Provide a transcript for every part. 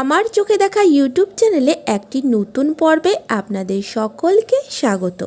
আমার চোখে দেখা ইউটিউব চ্যানেলে একটি নতুন পর্বে আপনাদের সকলকে স্বাগত।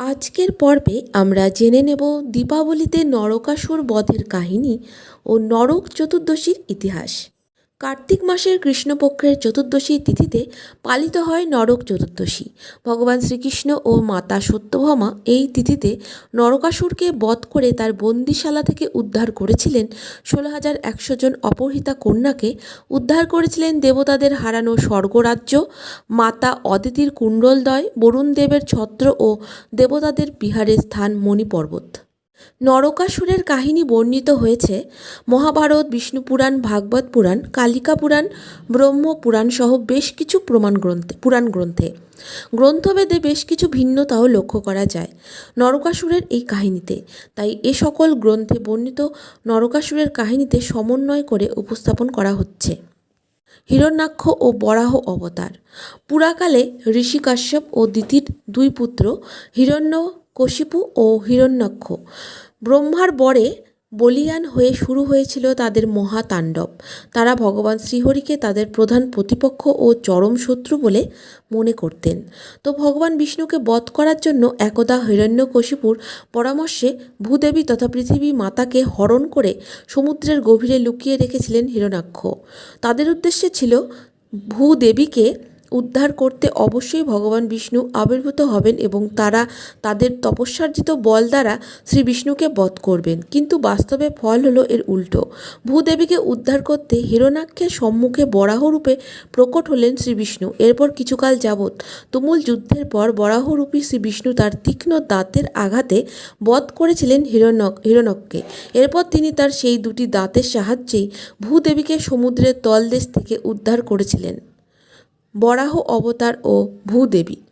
আজকের পর্বে আমরা জেনে নেব দীপাবলিতে নরকাসুর বধের কাহিনী ও নরক চতুর্দশীর ইতিহাস। কার্তিক মাসের কৃষ্ণপক্ষের চতুর্দশী তিথিতে পালিত হয় নরক চতুর্দশী। ভগবান শ্রীকৃষ্ণ ও মাতা সত্যভামা এই তিথিতে নরকাসুরকে বধ করে তার বন্দিশালা থেকে উদ্ধার করেছিলেন ষোলো হাজার একশো জন অপহৃতা কন্যাকে উদ্ধার করেছিলেন দেবতাদের হারানো স্বর্গরাজ্য, মাতা অদিতির কুণ্ডলদয়, বরুণ দেবের ছত্র ও দেবতাদের বিহারের স্থান মণিপর্বত। নরকাসুরের কাহিনী বর্ণিত হয়েছে মহাভারত, বিষ্ণু পুরাণ, ভাগবত পুরাণ, কালিকা পুরাণ, ব্রহ্ম পুরাণ সহ বেশ কিছু প্রমাণ গ্রন্থে, পুরাণ গ্রন্থে। গ্রন্থভেদে বেশ কিছু ভিন্নতাও লক্ষ্য করা যায় নরকাসুরের এই কাহিনীতে। তাই এ সকল গ্রন্থে বর্ণিত নরকাসুরের কাহিনীতে সমন্বয় করে উপস্থাপন করা হচ্ছে। হিরণ্যাক্ষ ও বরাহ অবতার। পুরাকালে ঋষি কাশ্যপ ও দিতির দুই পুত্র হিরণ্যকশিপু ও হিরণ্যাক্ষ। ব্রহ্মার বরে বলিয়ান হয়ে শুরু হয়েছিল তাদের মহাতাণ্ডব তারা ভগবান শ্রীহরিকে তাদের প্রধান প্রতিপক্ষ ও চরম শত্রু বলে মনে করতেন। তো ভগবান বিষ্ণুকে বধ করার জন্য একদা হিরণ্যকশিপুর পরামর্শে ভূদেবী তথা পৃথিবী মাতাকে হরণ করে সমুদ্রের গভীরে লুকিয়ে রেখেছিলেন হিরণাক্ষ তাদের উদ্দেশ্যে ছিল ভূদেবীকে উদ্ধার করতে অবশ্যই ভগবান বিষ্ণু আবির্ভূত হবেন এবং তারা তাদের তপস্যার্জিত বল দ্বারা শ্রী বিষ্ণুকে বধ করবেন। কিন্তু বাস্তবে ফল হলো এর উল্টো। ভূদেবীকে উদ্ধার করতে হিরণাক্ষের সম্মুখে বরাহরূপে প্রকট হলেন শ্রী বিষ্ণু। এরপর কিছুকাল যাবৎ তুমুল যুদ্ধের পর বরাহরূপী শ্রী বিষ্ণু তার তীক্ষ্ণ দাঁতের আঘাতে বধ করেছিলেন হিরণ্যক হিরণককে এরপর তিনি তার সেই দুটি দাঁতের সাহায্যেই ভূদেবীকে সমুদ্রের তলদেশ থেকে উদ্ধার করেছিলেন। বরাহ অবতার ও ভূদেবী।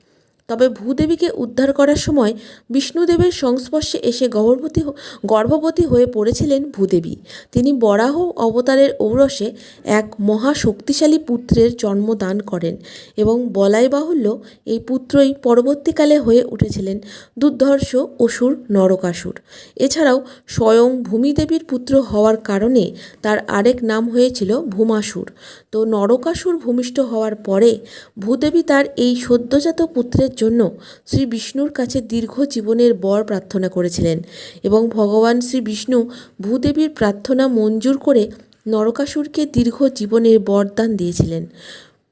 তবে ভূদেবীকে উদ্ধার করার সময় বিষ্ণুদেবের সংস্পর্শে এসে গর্ভবতী গর্ভবতী হয়ে পড়েছিলেন ভূদেবী। তিনি বরাহ অবতারের ঔরসে এক মহা শক্তিশালী পুত্রের জন্ম দান করেন এবং বলাই বাহুল্য এই পুত্রই পরবর্তীকালে হয়ে উঠেছিলেন দুর্ধর্ষ অসুর নরকাসুর। এছাড়াও স্বয়ং ভূমিদেবীর পুত্র হওয়ার কারণে তার আরেক নাম হয়েছিল ভূমাসুর। তো নরকাসুর ভূমিষ্ঠ হওয়ার পরে ভূদেবী তার এই সদ্যজাত পুত্রের জন্য শ্রী বিষ্ণুর কাছে দীর্ঘ জীবনের বর প্রার্থনা করেছিলেন এবং ভগবান শ্রী বিষ্ণু ভূদেবীর প্রার্থনা মঞ্জুর করে নরকাসুরকে দীর্ঘ জীবনের বরদান দিয়েছিলেন।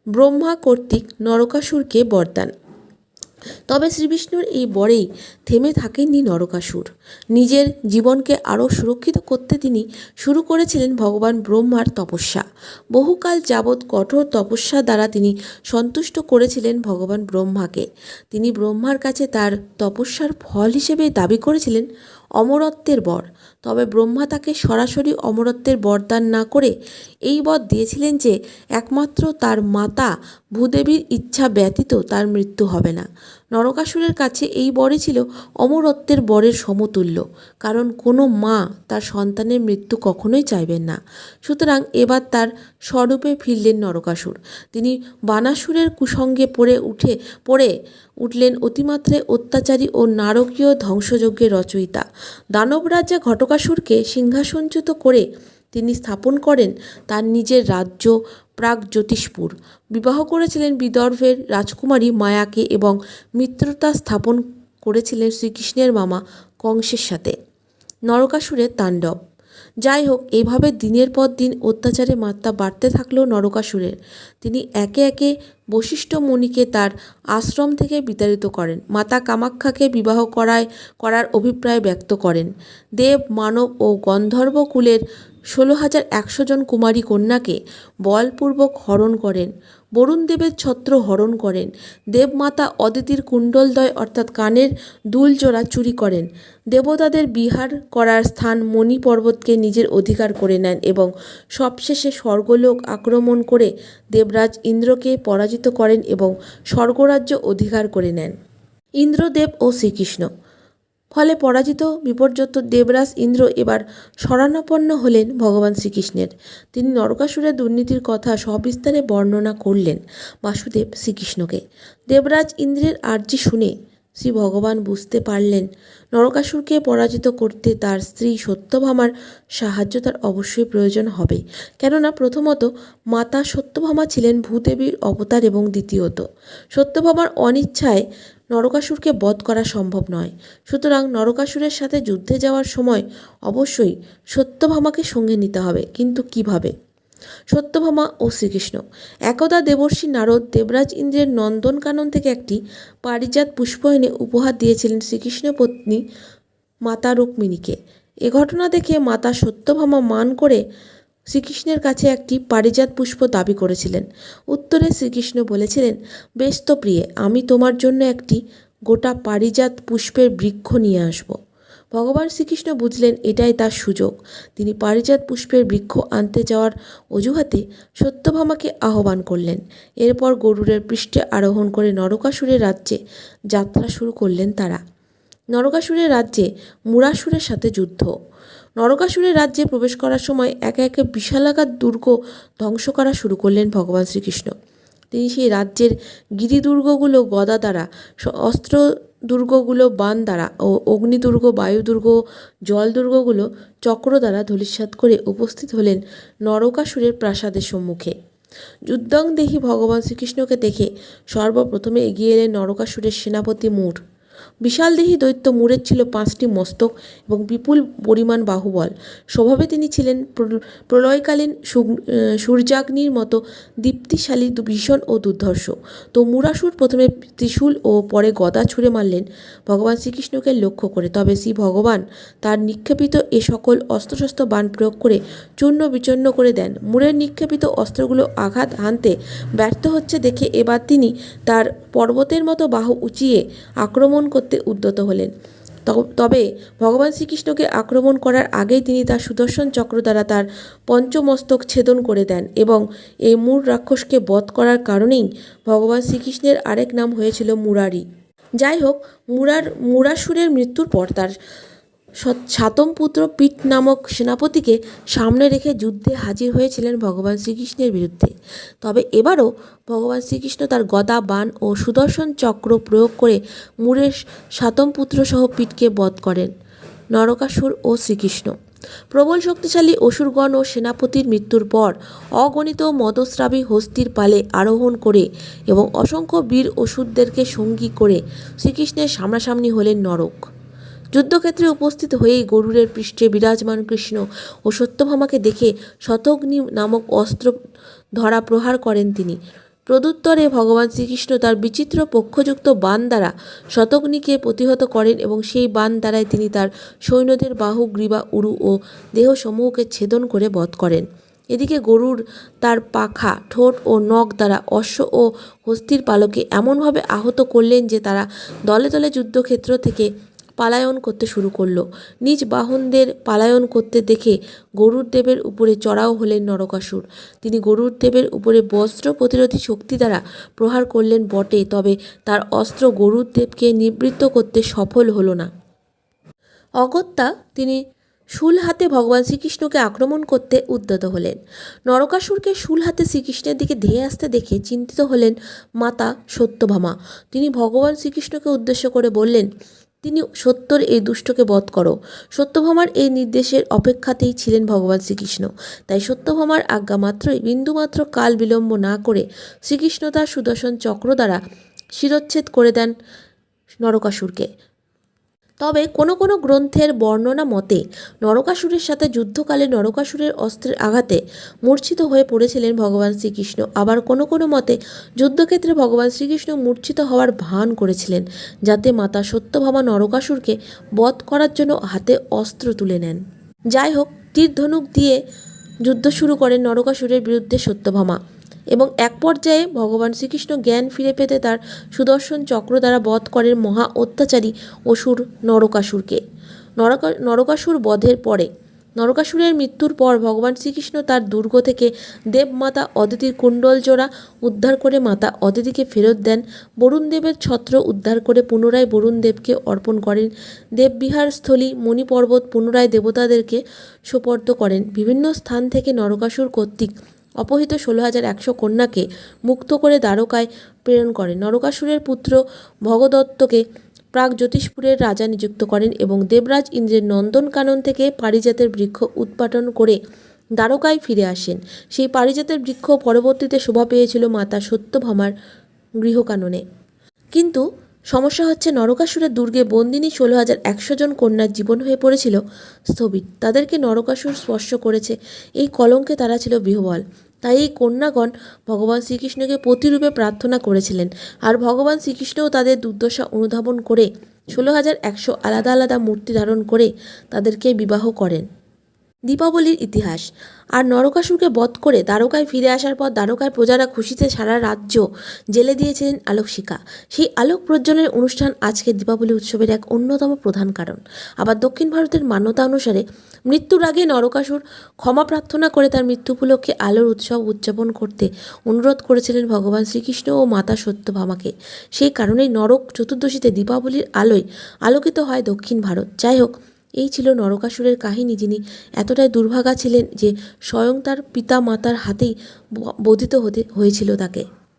ব্রহ্মা কর্তৃক নরকাসুরকে বরদান। তবে শ্রীবিষ্ণুর এই বরেই থেমে থাকেননি নরকাসুর। নিজের জীবনকে আরও সুরক্ষিত করতে তিনি শুরু করেছিলেন ভগবান ব্রহ্মার তপস্যা। বহুকাল যাবৎ কঠোর তপস্যা দ্বারা তিনি সন্তুষ্ট করেছিলেন ভগবান ব্রহ্মাকে। তিনি ব্রহ্মার কাছে তার তপস্যার ফল হিসেবে দাবি করেছিলেন অমরত্বের বর। তবে ব্রহ্মা তাকে সরাসরি অমরত্বের বরদান না করে এই বর দিয়েছিলেন যে, একমাত্র তার মাতা ভূদেবীর ইচ্ছা ব্যতীত তার মৃত্যু হবে না। নরকাসুরের কাছে এই বরই ছিল অমরত্বের বরের সমতুল্য, কারণ কোনো মা তার সন্তানের মৃত্যু কখনোই চাইবেন না। সুতরাং এবার তার স্বরূপে ফিরলেন নরকাসুর। তিনি বানাসুরের কুসঙ্গে পড়ে উঠে, পড়ে উঠলেন অতিমাত্রায় অত্যাচারী ও নারকীয় ধ্বংসযজ্ঞের রচয়িতা। দানব রাজা ঘটকাসুরকে সিংহাসনচ্যুত করে তিনি স্থাপন করেন তার নিজের রাজ্য প্রাগ জ্যোতিষপুর। বিবাহ করেছিলেন বিদর্ভের রাজকুমারী মায়াকে এবং মিত্রতা স্থাপন করেছিলেন শ্রীকৃষ্ণের মামা কংসের সাথে। নরকাসুরের তাণ্ডব। যাই হোক, এভাবে দিনের পর দিন অত্যাচারের মাত্রা বাড়তে থাকলেও নরকাসুরের। তিনি একে একে বশিষ্ঠ মুনিকে তার আশ্রম থেকে বিতাড়িত করেন। মাতা কামাখ্যাকে বিবাহ করায়, করার অভিপ্রায় ব্যক্ত করেন। দেব, মানব ও গন্ধর্ব কুলের ষোলো হাজার একশো জন কুমারী কন্যাকে বলপূর্বক হরণ করেন বরুণ দেবের ছত্র হরণ করেন, দেবমাতা অদিতির কুণ্ডলদয় অর্থাৎ কানের দুলজোড়া চুরি করেন, দেবতাদের বিহার করার স্থান মণি পর্বতকে নিজের অধিকার করে নেন এবং সবশেষে স্বর্গলোক আক্রমণ করে দেবরাজ ইন্দ্রকে পরাজিত করেন এবং স্বর্গরাজ্য অধিকার করে নেন। ইন্দ্রদেব ও শ্রীকৃষ্ণ ফলে পরাজিত বিপর্যস্ত দেবরাজ ইন্দ্র এবার শরণাপন্ন হলেন ভগবান শ্রীকৃষ্ণের। তিনি নরকাসুরের দুর্নীতির কথা সবিস্তারে বর্ণনা করলেন বাসুদেব শ্রীকৃষ্ণকে। দেবরাজ ইন্দ্রের আর্জি শুনে শ্রী ভগবান বুঝতে পারলেন, নরকাসুরকে পরাজিত করতে তার স্ত্রী সত্যভামার সাহায্য তার অবশ্যই প্রয়োজন হবে। কেননা প্রথমত মাতা সত্যভামা ছিলেন ভূদেবীর অবতার এবং দ্বিতীয়ত। সত্যভামার অনিচ্ছায় নরকাসুরকে বধ করা সম্ভব নয়। সুতরাং নরকাসুরের সাথে যুদ্ধে যাওয়ার সময় অবশ্যই সত্যভামাকে সঙ্গে নিতে হবে। কিন্তু কীভাবে? সত্যভামা ও শ্রীকৃষ্ণ। একদা দেবর্ষী নারদ দেবরাজ ইন্দ্রের নন্দনকানন থেকে একটি পারিজাত পুষ্প এনে উপহার দিয়েছিলেন শ্রীকৃষ্ণের পত্নী মাতা রুক্মিণীকে। এ ঘটনা দেখে মাতা সত্যভামা মান করে শ্রীকৃষ্ণের কাছে একটি পারিজাত পুষ্প দাবি করেছিলেন। উত্তরে শ্রীকৃষ্ণ বলেছিলেন, বেশ তো প্রিয়ে, আমি তোমার জন্য একটি গোটা পারিজাত পুষ্পের বৃক্ষ নিয়ে আসব। ভগবান শ্রীকৃষ্ণ বুঝলেন, এটাই তার সুযোগ। তিনি পারিজাত পুষ্পের বৃক্ষ আনতে যাওয়ার অজুহাতে সত্যভামাকে আহ্বান করলেন। এরপর গরুরের পৃষ্ঠে আরোহণ করে নরকাসুরের রাজ্যে যাত্রা শুরু করলেন তারা। নরকাসুরের রাজ্যে মুরাসুরের সাথে যুদ্ধ। নরকাসুরের রাজ্যে প্রবেশ করার সময় একে একে বিশালাকার দুর্গ ধ্বংস করা শুরু করলেন ভগবান শ্রীকৃষ্ণ। তিনি সেই রাজ্যের গিরিদুর্গগুলো গদা দ্বারা, অস্ত্র দুর্গগুলো বান দ্বারা ও অগ্নিদুর্গ, বায়ুদুর্গ জল দুর্গগুলো চক্র দ্বারা ধূলিসাৎ করে উপস্থিত হলেন নরকাসুরের প্রাসাদের সম্মুখে। যুদ্ধং দেহি ভগবান শ্রীকৃষ্ণকে দেখে সর্বপ্রথমে এগিয়ে এলেন নরকাসুরের সেনাপতি মূর। বিশালদেহী দৈত্য মূরের ছিল পাঁচটি মস্তক এবং বিপুল পরিমাণ বাহুবল। স্বভাবে তিনি ছিলেন প্র- প্রলয়কালীন সূর্যাগ্নির মতো দীপ্তিশালী ভীষণ ও দুর্ধর্ষ। তো মুরাসুর প্রথমে ত্রিশূল ও পরে গদা ছুঁড়ে মারলেন ভগবান শ্রীকৃষ্ণকে লক্ষ্য করে। তবে শ্রী ভগবান তার নিক্ষেপিত এ সকল অস্ত্রশস্ত্র বাণ প্রয়োগ করে চূর্ণ বিচূর্ণ করে দেন। মুরের নিক্ষেপিত অস্ত্রগুলো আঘাত হানতে ব্যর্থ হচ্ছে দেখে এবার তিনি তার পর্বতের মতো বাহু উঁচিয়ে আক্রমণ করতে উদ্যত হলেন। তবে ভগবান শ্রীকৃষ্ণকে আক্রমণ করার আগেই তিনি তার সুদর্শন চক্র দ্বারা তার পঞ্চমস্তক ছেদন করে দেন এবং এই মূর রাক্ষসকে বধ করার কারণেই ভগবান শ্রীকৃষ্ণের আরেক নাম হয়েছিল মুরারি। যাই হোক, মুরার, মুরাসুরের মৃত্যুর পর তার সৎ- সাতমপুত্র পিট নামক সেনাপতিকে সামনে রেখে যুদ্ধে হাজির হয়েছিলেন ভগবান শ্রীকৃষ্ণের বিরুদ্ধে। তবে এবারও ভগবান শ্রীকৃষ্ণ তার গদা বান ও সুদর্শন চক্র প্রয়োগ করে মুরের সাতমপুত্র সহ পিটকে বধ করেন, নরকাসুর ও শ্রীকৃষ্ণ। প্রবল শক্তিশালী অসুরগণ ও সেনাপতির মৃত্যুর পর অগণিত মদস্রাবী হস্তির পালে আরোহণ করে এবং অসংখ্য বীর অসুরদেরকে সঙ্গী করে শ্রীকৃষ্ণের সামনাসামনি হলেন নরক। যুদ্ধক্ষেত্রে উপস্থিত হয়েই গরুরের পৃষ্ঠে বিরাজমান কৃষ্ণ ও সত্যভামাকে দেখে শতগ্নি নামক অস্ত্র ধরা প্রহার করেন তিনি। প্রদুত্তরে ভগবান শ্রীকৃষ্ণ তার বিচিত্র পক্ষযুক্ত বাণ দ্বারা শতগ্নিকে প্রতিহত করেন এবং সেই বাণ দ্বারাই তিনি তার সৈন্যদের বাহু, গ্রীবা, উরু ও দেহসমূহকে ছেদন করে বধ করেন। এদিকে গরুর তার পাখা, ঠোঁট ও নখ দ্বারা অশ্ব ও হস্তির পালকে এমনভাবে আহত করলেন যে তারা দলে দলে যুদ্ধক্ষেত্র থেকে পালায়ন করতে শুরু করল। নিজ বাহনদের পালায়ন করতে দেখে গরুর দেবের উপরে চড়াও হলেন নরকাসুর। তিনি গরুর দেবের উপরে বস্ত্র প্রতিরোধী শক্তি দ্বারা প্রহার করলেন বটে, তবে তার অস্ত্র গরুর দেবকে নিবৃত্ত করতে সফল হলো না। অগত্যা তিনি শুল হাতে ভগবান শ্রীকৃষ্ণকে আক্রমণ করতে উদ্যত হলেন। নরকাসুরকে শুল হাতে শ্রীকৃষ্ণের দিকে ধেয়ে আসতে দেখে চিন্তিত হলেন মাতা সত্যভামা। তিনি ভগবান শ্রীকৃষ্ণকে উদ্দেশ্য করে বললেন তিনি সত্যর এই দুষ্টকে বধ করো। সত্যভামার এই নির্দেশের অপেক্ষাতেই ছিলেন ভগবান শ্রীকৃষ্ণ। তাই সত্যভামার আজ্ঞা মাত্রই বিন্দুমাত্র কাল বিলম্ব না করে শ্রীকৃষ্ণ তার সুদর্শন চক্র দ্বারা শিরচ্ছেদ করে দেন নরকাসুরকে। তবে কোনো কোনো গ্রন্থের বর্ণনা মতে, নরকাসুরের সাথে যুদ্ধকালে নরকাসুরের অস্ত্রের আঘাতে মূর্ছিত হয়ে পড়েছিলেন ভগবান শ্রীকৃষ্ণ। আবার কোনো কোনো মতে, যুদ্ধক্ষেত্রে ভগবান শ্রীকৃষ্ণ মূর্ছিত হওয়ার ভান করেছিলেন, যাতে মাতা সত্যভামা নরকাসুরকে বধ করার জন্য হাতে অস্ত্র তুলে নেন। যাই হোক তীর ধনুক দিয়ে যুদ্ধ শুরু করেন নরকাসুরের বিরুদ্ধে সত্যভামা। এবং এক পর্যায়ে ভগবান শ্রীকৃষ্ণ জ্ঞান ফিরে পেতে তার সুদর্শন চক্র দ্বারা বধ করেন মহা অত্যাচারী অসুর নরকাসুরকে। নরকা, নরকাসুর বধের পরে, নরকাসুরের মৃত্যুর পর ভগবান শ্রীকৃষ্ণ তার দুর্গ থেকে দেবমাতা অদিতির কুণ্ডল জোড়া উদ্ধার করে মাতা অদিতিকে ফেরত দেন। বরুণদেবের ছত্র উদ্ধার করে পুনরায় বরুণদেবকে অর্পণ করেন। দেববিহার স্থলী মণিপর্বত পুনরায় দেবতাদেরকে সোপর্দ করেন। বিভিন্ন স্থান থেকে নরকাসুর কর্তৃক অপহৃত ষোলো হাজার একশো কন্যাকে মুক্ত করে দ্বারকায় প্রেরণ করেন। নরকাসুরের পুত্র ভগদত্তকে প্রাগ জ্যোতিষপুরের রাজা নিযুক্ত করেন এবং দেবরাজ ইন্দ্রের নন্দনকানন থেকে পারিজাতের বৃক্ষ উৎপাটন করে দ্বারকায় ফিরে আসেন। সেই পারিজাতের বৃক্ষ পরবর্তীতে শোভা পেয়েছিল মাতা সত্যভামার গৃহকাননে। কিন্তু সমস্যা হচ্ছে নরকাসুরের দুর্গে বন্দিনী ষোলো হাজার একশো জন কন্যার জীবন হয়ে পড়েছিল স্থবির। তাদেরকে নরকাসুর স্পর্শ করেছে এই কলঙ্কে তারা ছিল বিহবল। তাই এই কন্যাগণ ভগবান শ্রীকৃষ্ণকে প্রতিরূপে প্রার্থনা করেছিলেন আর ভগবান শ্রীকৃষ্ণও তাদের দুর্দশা অনুধাবন করে ষোলো হাজার একশো আলাদা আলাদা মূর্তি ধারণ করে তাদেরকে বিবাহ করেন। দীপাবলির ইতিহাস। আর নরকাসুরকে বধ করে দ্বারকায় ফিরে আসার পর দ্বারকায় প্রজারা খুশিতে সারা রাজ্য জেলে দিয়েছিলেন আলোকশিখা। সেই আলোক প্রজ্বলনের অনুষ্ঠান আজকে দীপাবলি উৎসবের এক অন্যতম প্রধান কারণ। আবার দক্ষিণ ভারতের মান্যতা অনুসারে মৃত্যুর আগে নরকাসুর ক্ষমা প্রার্থনা করে তার মৃত্যু উপলক্ষে আলোর উৎসব উদযাপন করতে অনুরোধ করেছিলেন ভগবান শ্রীকৃষ্ণ ও মাতা সত্যভামাকে। সেই কারণেই নরক চতুর্দশীতে দীপাবলির আলোয় আলোকিত হয় দক্ষিণ ভারত। যাই হোক এই ছিল নরকাসুরের কাহিনী, যিনি এতটাই দুর্ভাগা ছিলেন যে স্বয়ং তার পিতা মাতার হাতেই বোধিত হতে, হয়েছিল তাকে।